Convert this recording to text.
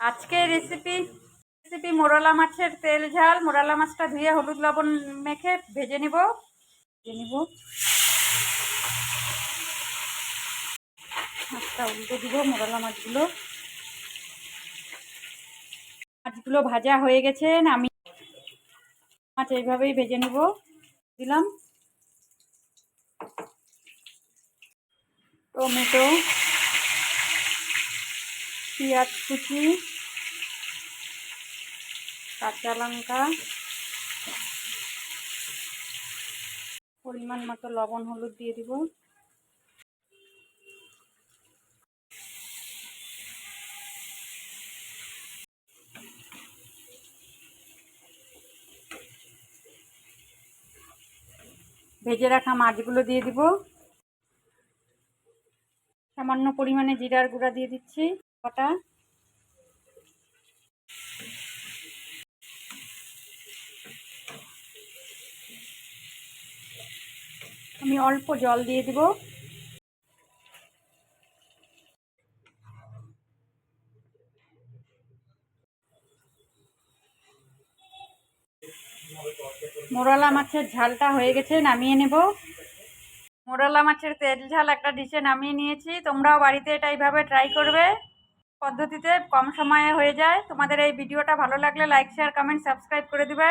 আজকে recipe recipe মোরলা মাছের তেল ঝাল। মোরলা মাছটা ধুয়ে হলুদ লবণ মেখে ভেজে নিব। ভেজে নিব। মাছটা উল্টে দিব মোরলা মাছগুলো। মাছগুলো ভাজা হয়ে গেছে আমি মাছ এইভাবেই ভেজে নিব। দিলাম। টমেটো পেঁয়াজ কুচি, কাঁচা লঙ্কা, পরিমাণ মতো লবণ, হলুদ দিয়ে দিব। ভেজে রাখা মাছগুলো দিয়ে দিব। সামান্য পরিমাণে জিরার গুঁড়া দিয়ে দিচ্ছি। কটা? আমি অল্প জল দিয়ে দিব। মোরলা মাছের ঝালটা হয়ে গেছে, নামিয়ে নেব। মোরলা মাছের তেল ঝাল একটা ডিশে নামিয়ে নিয়েছি। তোমরাও বাড়িতে এটা এইভাবে ট্রাই করবে। পদ্ধতিতে কম সময়ে হয়ে যায়। তোমাদের এই ভিডিওটা ভালো লাগলে লাইক শেয়ার কমেন্ট সাবস্ক্রাইব করে দিবে।